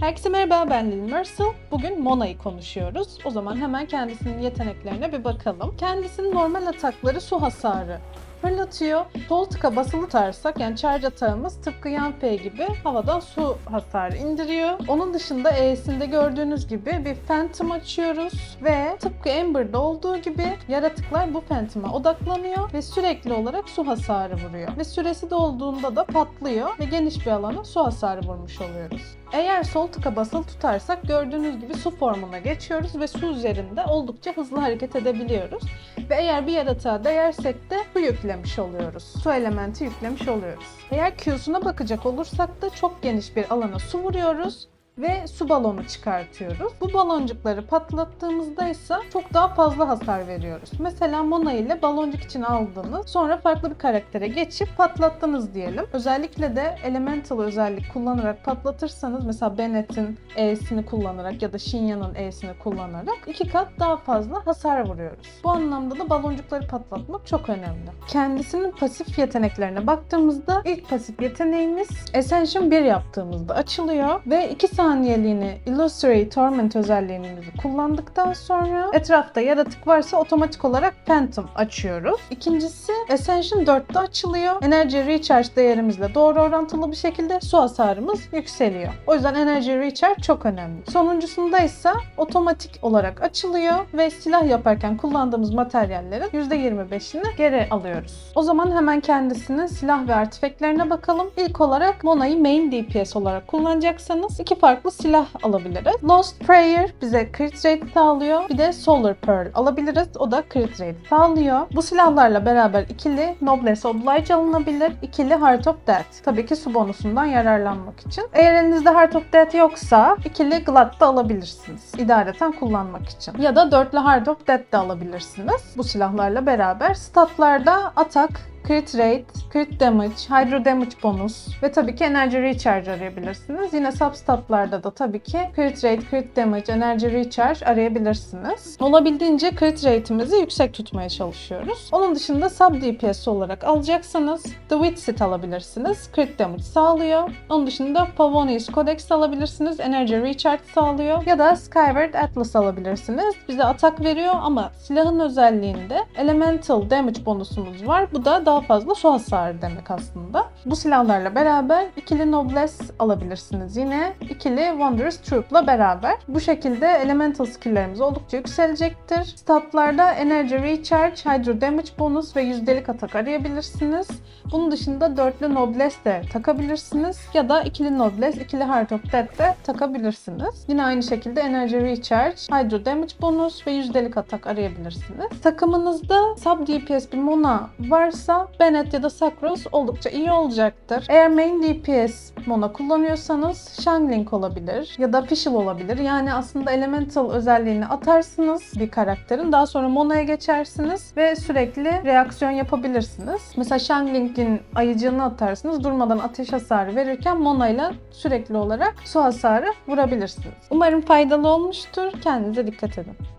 Herkese merhaba ben Lil Mersil. Bugün Mona'yı konuşuyoruz. O zaman hemen kendisinin yeteneklerine bir bakalım. Kendisinin normal atakları su hasarı fırlatıyor. Sol tıka basılı tutarsak yani charge atağımız tıpkı yan P gibi havadan su hasarı indiriyor. Onun dışında E'sinde gördüğünüz gibi bir Phantom açıyoruz ve tıpkı Ember'da olduğu gibi yaratıklar bu Phantom'a odaklanıyor ve sürekli olarak su hasarı vuruyor. Ve süresi dolduğunda da patlıyor ve geniş bir alana su hasarı vurmuş oluyoruz. Eğer sol tıka basılı tutarsak gördüğünüz gibi su formuna geçiyoruz ve su üzerinde oldukça hızlı hareket edebiliyoruz. Ve eğer bir yaratığa değersek de su yüklemiş oluyoruz. Su elementi yüklemiş oluyoruz. Eğer Q'suna bakacak olursak da çok geniş bir alana su vuruyoruz ve su balonu çıkartıyoruz. Bu baloncukları patlattığımızda ise çok daha fazla hasar veriyoruz. Mesela Mona ile baloncuk için aldığınız sonra farklı bir karaktere geçip patlattınız diyelim. Özellikle de Elemental özellik kullanarak patlatırsanız mesela Bennett'in E'sini kullanarak ya da Shinya'nın E'sini kullanarak iki kat daha fazla hasar vuruyoruz. Bu anlamda da baloncukları patlatmak çok önemli. Kendisinin pasif yeteneklerine baktığımızda ilk pasif yeteneğimiz Ascension 1 yaptığımızda açılıyor ve 2 saniyeliğine Illusory Torment özelliğimizi kullandıktan sonra etrafta yaratık varsa otomatik olarak Phantom açıyoruz. İkincisi Ascension 4'te açılıyor. Energy Recharge değerimizle doğru orantılı bir şekilde su hasarımız yükseliyor. O yüzden Energy Recharge çok önemli. Sonuncusunda ise otomatik olarak açılıyor ve silah yaparken kullandığımız materyallerin %25'ini geri alıyoruz. O zaman hemen kendisinin silah ve artifeklerine bakalım. İlk olarak Mona'yı main DPS olarak kullanacaksanız iki farklı silah alabiliriz. Lost Prayer bize crit rate sağlıyor. Bir de Solar Pearl alabiliriz. O da crit rate sağlıyor. Bu silahlarla beraber ikili Noblesse Oblige alınabilir. İkili Heart of Death. Tabii ki su bonusundan yararlanmak için. Eğer elinizde Heart of Death yoksa ikili Glad da alabilirsiniz. İdareten kullanmak için. Ya da dörtlü Heart of Death de alabilirsiniz. Bu silahlarla beraber. Statlarda atak, Crit Rate, Crit Damage, Hydro Damage bonus ve tabii ki Energy Recharge arayabilirsiniz. Yine substatlarda da tabii ki Crit Rate, Crit Damage, Energy Recharge arayabilirsiniz. Olabildiğince Crit Rate'imizi yüksek tutmaya çalışıyoruz. Onun dışında sub DPS olarak alacaksanız The Witsit alabilirsiniz. Crit Damage sağlıyor. Onun dışında Pavonius Codex alabilirsiniz. Energy Recharge sağlıyor. Ya da Skyward Atlas alabilirsiniz. Bize atak veriyor ama silahın özelliğinde Elemental Damage bonusumuz var. Bu da daha fazla su hasarı demek aslında. Bu silahlarla beraber ikili Noblesse alabilirsiniz yine. ikili Wondrous Troop'la beraber. Bu şekilde Elemental skill'lerimiz oldukça yükselecektir. Statlarda Energy Recharge, Hydro Damage bonus ve yüzdelik atak arayabilirsiniz. Bunun dışında dörtlü Noblesse de takabilirsiniz. Ya da ikili Noblesse, ikili Heart of Death de takabilirsiniz. Yine aynı şekilde Energy Recharge, Hydro Damage bonus ve yüzdelik atak arayabilirsiniz. Takımınızda Sub DPS bir Mona varsa Bennett ya da Sakros oldukça iyi olacaktır. Eğer main DPS Mona kullanıyorsanız Shangling olabilir ya da Fischl olabilir. Yani aslında Elemental özelliğini atarsınız bir karakterin. Daha sonra Mona'ya geçersiniz ve sürekli reaksiyon yapabilirsiniz. Mesela Shangling'in ayıcığını atarsınız. Durmadan ateş hasarı verirken Mona ile sürekli olarak su hasarı vurabilirsiniz. Umarım faydalı olmuştur. Kendinize dikkat edin.